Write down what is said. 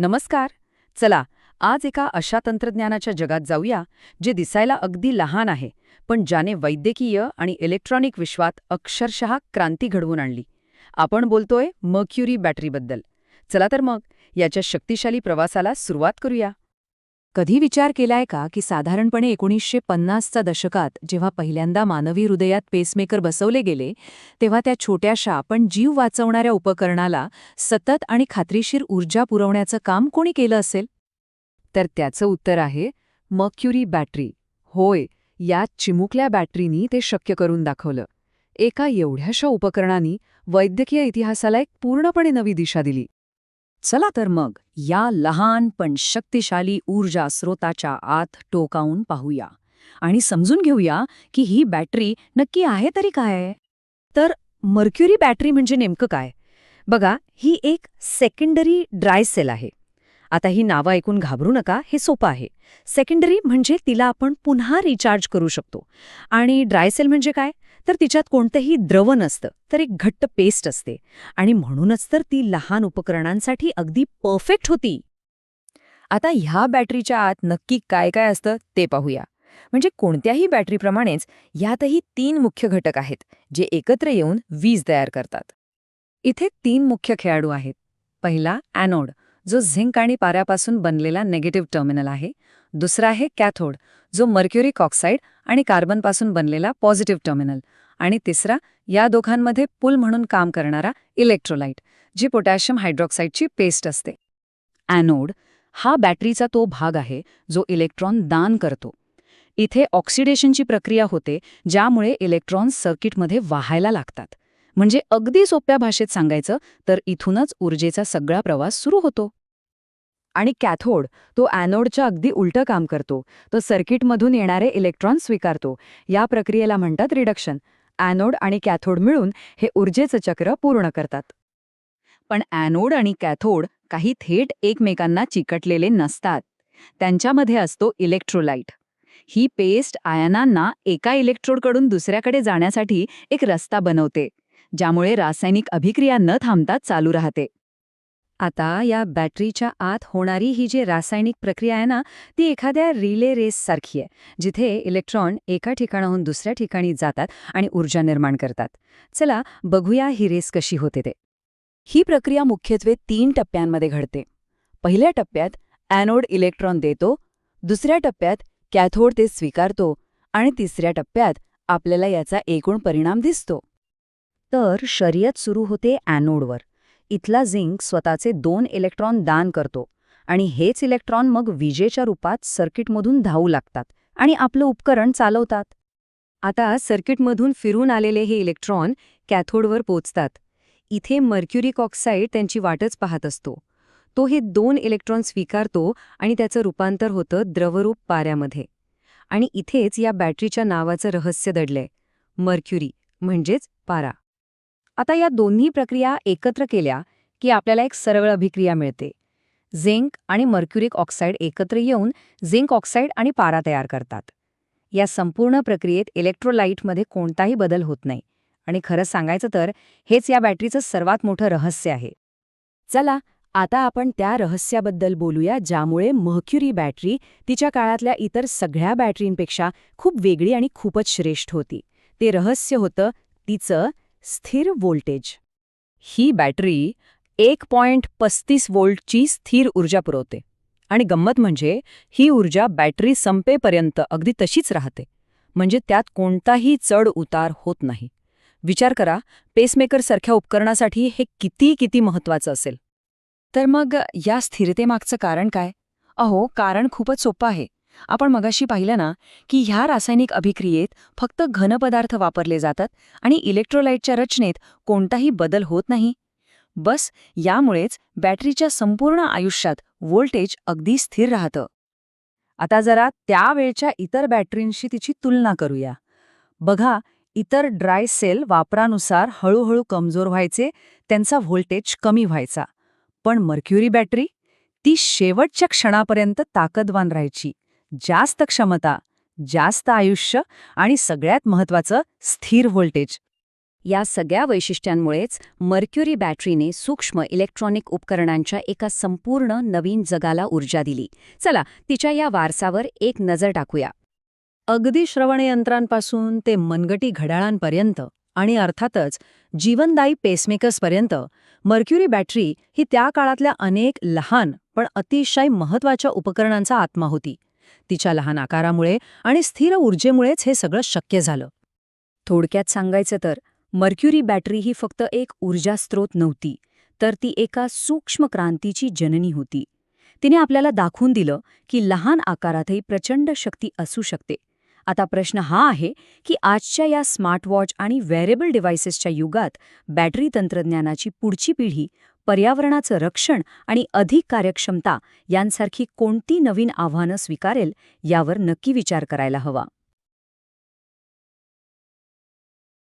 नमस्कार. चला आज एका अशा तंत्रज्ञानाच्या जगात जाऊया जे दिसायला अगदी लहान आहे पण ज्याने वैद्यकीय आणि इलेक्ट्रॉनिक विश्वात अक्षरशः क्रांती घडवून आणली. आपण बोलतोय मक्युरी बॅटरीबद्दल. चला तर मग याच्या शक्तिशाली प्रवासाला सुरुवात करूया. कधी विचार केलाय का की साधारणपणे एकोणीसशे पन्नासच्या दशकात जेव्हा पहिल्यांदा मानवी हृदयात पेसमेकर बसवले गेले तेव्हा त्या छोट्याशा पण जीव वाचवणाऱ्या उपकरणाला सतत आणि खात्रीशीर ऊर्जा पुरवण्याचं काम कोणी केलं असेल? तर त्याचं उत्तर आहे मक्युरी बॅटरी. होय या चिमुकल्या बॅटरीनी ते शक्य करून दाखवलं. एका एवढ्याशा उपकरणांनी वैद्यकीय इतिहासाला एक पूर्णपणे नवी दिशा दिली. चला तर मग या लहान पण शक्तिशाली ऊर्जा स्रोताच्या आत टोकावून पाहूया. आणि समजून घेऊया की ही बॅटरी नक्की आहे तरी काय? तर मर्क्युरी बॅटरी म्हणजे नेमकं काय? बघा ही एक सेकंडरी ड्राय सेल आहे. आता ही नावं ऐकून घाबरू नका हे सोपं आहे. सेकंडरी म्हणजे तिला आपण पुन्हा रिचार्ज करू शकतो. आणि ड्राय सेल म्हणजे काय? तर तिच्यात कोणतंही द्रव नसतं तर एक घट्ट पेस्ट असते. आणि म्हणूनच तर ती लहान उपकरणांसाठी अगदी परफेक्ट होती. आता ह्या बॅटरीच्या आत नक्की काय काय असतं ते पाहूया. म्हणजे कोणत्याही बॅटरीप्रमाणेच यातही तीन मुख्य घटक आहेत जे एकत्र येऊन वीज तयार करतात. इथे तीन मुख्य खेळाडू आहेत. पहिला ॲनोड जो झिंक आणि पाऱ्यापासून बनलेला नेगेटिव्ह टर्मिनल आहे. दुसरा आहे कॅथोड जो मर्क्युरिक ऑक्साईड आणि कार्बनपासून बनलेला पॉझिटिव्ह टर्मिनल. आणि तिसरा या दोघांमध्ये पुल म्हणून काम करणारा इलेक्ट्रोलाइट जी पोटॅशियम हायड्रॉक्साईडची पेस्ट असते. ॲनोड हा बॅटरीचा तो भाग आहे जो इलेक्ट्रॉन दान करतो. इथे ऑक्सिडेशनची प्रक्रिया होते ज्यामुळे इलेक्ट्रॉन सर्किटमध्ये वाहायला लागतात. म्हणजे अगदी सोप्या भाषेत सांगायचं तर इथूनच ऊर्जेचा सगळा प्रवास सुरू होतो. आणि कॅथोड तो ॲनोडच्या अगदी उलटं काम करतो. तो सर्किटमधून येणारे इलेक्ट्रॉन स्वीकारतो. या प्रक्रियेला म्हणतात रिडक्शन. ॲनोड आणि कॅथोड मिळून हे ऊर्जेचं चक्र पूर्ण करतात. पण ॲनोड आणि कॅथोड काही थेट एकमेकांना चिकटलेले नसतात. त्यांच्यामध्ये असतो इलेक्ट्रोलाइट. ही पेस्ट आयनांना एका इलेक्ट्रोडकडून दुसऱ्याकडे जाण्यासाठी एक रस्ता बनवते ज्यामुळे रासायनिक अभिक्रिया न थांबता चालू राहते. आता या बॅटरीच्या आत होणारी ही जी रासायनिक प्रक्रिया आहे ना ती एखाद्या रिले रेससारखी आहे जिथे इलेक्ट्रॉन एका ठिकाणाहून दुसऱ्या ठिकाणी जातात आणि ऊर्जा निर्माण करतात. चला बघूया ही रेस कशी होते ते. ही प्रक्रिया मुख्यत्वे तीन टप्प्यांमध्ये घडते. पहिल्या टप्प्यात ॲनोड इलेक्ट्रॉन देतो दुसऱ्या टप्प्यात कॅथोड ते स्वीकारतो आणि तिसऱ्या टप्प्यात आपल्याला याचा एकूण परिणाम दिसतो. तर शर्यत सुरू होते ॲनोडवर इथला झिंक स्वतःचे दोन इलेक्ट्रॉन दान करतो आणि हेच इलेक्ट्रॉन मग विजेच्या रूपात सर्किटमधून धावू लागतात आणि आपलं उपकरण चालवतात. आता सर्किटमधून फिरून आलेले हे इलेक्ट्रॉन कॅथोडवर पोचतात. इथे मर्क्युरिक ऑक्साईड त्यांची वाटच पाहत असतो. तो हे दोन इलेक्ट्रॉन स्वीकारतो आणि त्याचं रूपांतर होतं द्रवरूप पाऱ्यामध्ये. आणि इथेच या बॅटरीच्या नावाचं रहस्य दडलंय. मर्क्युरी म्हणजेच पारा. आता या दोन्ही प्रक्रिया एकत्र केल्या की आपल्याला एक सरळ अभिक्रिया मिळते. झिंक आणि मर्क्युरिक ऑक्साईड एकत्र येऊन झिंक ऑक्साईड आणि पारा तयार करतात. या संपूर्ण प्रक्रियेत इलेक्ट्रोलाइटमध्ये कोणताही बदल होत नाही. आणि खरं सांगायचं तर हेच या बॅटरीचं सर्वात मोठं रहस्य आहे. चला आता आपण त्या रहस्याबद्दल बोलूया ज्यामुळे महक्युरी बॅटरी तिच्या काळातल्या इतर सगळ्या बॅटरींपेक्षा खूप वेगळी आणि खूपच श्रेष्ठ होती. ते रहस्य होतं तिचं स्थिर व्होल्टेज. ही बॅटरी एक पॉइंट पस्तीस व्होल्टची स्थिर ऊर्जा पुरवते. आणि गंमत म्हणजे ही ऊर्जा बॅटरी संपेपर्यंत अगदी तशीच राहते. म्हणजे त्यात कोणताही चढ उतार होत नाही. विचार करा पेसमेकरसारख्या उपकरणासाठी हे किती किती महत्वाचं असेल? तर मग या स्थिरतेमागचं कारण काय? अहो कारण खूपच सोपं आहे. आपण मगाशी पाहिलं ना की ह्या रासायनिक अभिक्रियेत फक्त घनपदार्थ वापरले जातात आणि इलेक्ट्रोलाइटच्या रचनेत कोणताही बदल होत नाही. बस यामुळेच बॅटरीच्या संपूर्ण आयुष्यात व्होल्टेज अगदी स्थिर राहतं. आता जरा त्यावेळच्या इतर बॅटरींशी तिची तुलना करूया. बघा इतर ड्राय सेल वापरानुसार हळूहळू कमजोर व्हायचे त्यांचा व्होल्टेज कमी व्हायचा. पण मर्क्युरी बॅटरी ती शेवटच्या क्षणापर्यंत ताकदवान राहायची. जास्त क्षमता जास्त आयुष्य आणि सगळ्यात महत्वाचं स्थिर व्होल्टेज. या सगळ्या वैशिष्ट्यांमुळेच मर्क्युरी बॅटरीने सूक्ष्म इलेक्ट्रॉनिक उपकरणांच्या एका संपूर्ण नवीन जगाला ऊर्जा दिली. चला तिच्या या वारसावर एक नजर टाकूया. अगदी श्रवणयंत्रांपासून ते मनगटी घड्याळांपर्यंत आणि अर्थातच जीवनदायी पेसमेकर्सपर्यंत मर्क्युरी बॅटरी ही त्या काळातल्या अनेक लहान पण अतिशय महत्त्वाच्या उपकरणांचा आत्मा होती. तिच्या लहान आकारामुळे आणि स्थिर ऊर्जेमुळेच हे सगळं शक्य झालं. थोडक्यात सांगायचं तर मर्क्युरी बॅटरी ही फक्त एक ऊर्जा स्रोत नव्हती तर ती एका सूक्ष्म क्रांतीची जननी होती. तिने आपल्याला दाखवून दिलं की लहान आकारातही प्रचंड शक्ती असू शकते. आता प्रश्न हा आहे की आजच्या या स्मार्टवॉच आणि वेअरेबल डिव्हायसेसच्या युगात बॅटरी तंत्रज्ञानाची पुढची पिढी पर्यावरणाचं रक्षण आणि अधिक कार्यक्षमता यांसारखी कोणती नवीन आव्हानं स्वीकारेल यावर नक्की विचार करायला हवा.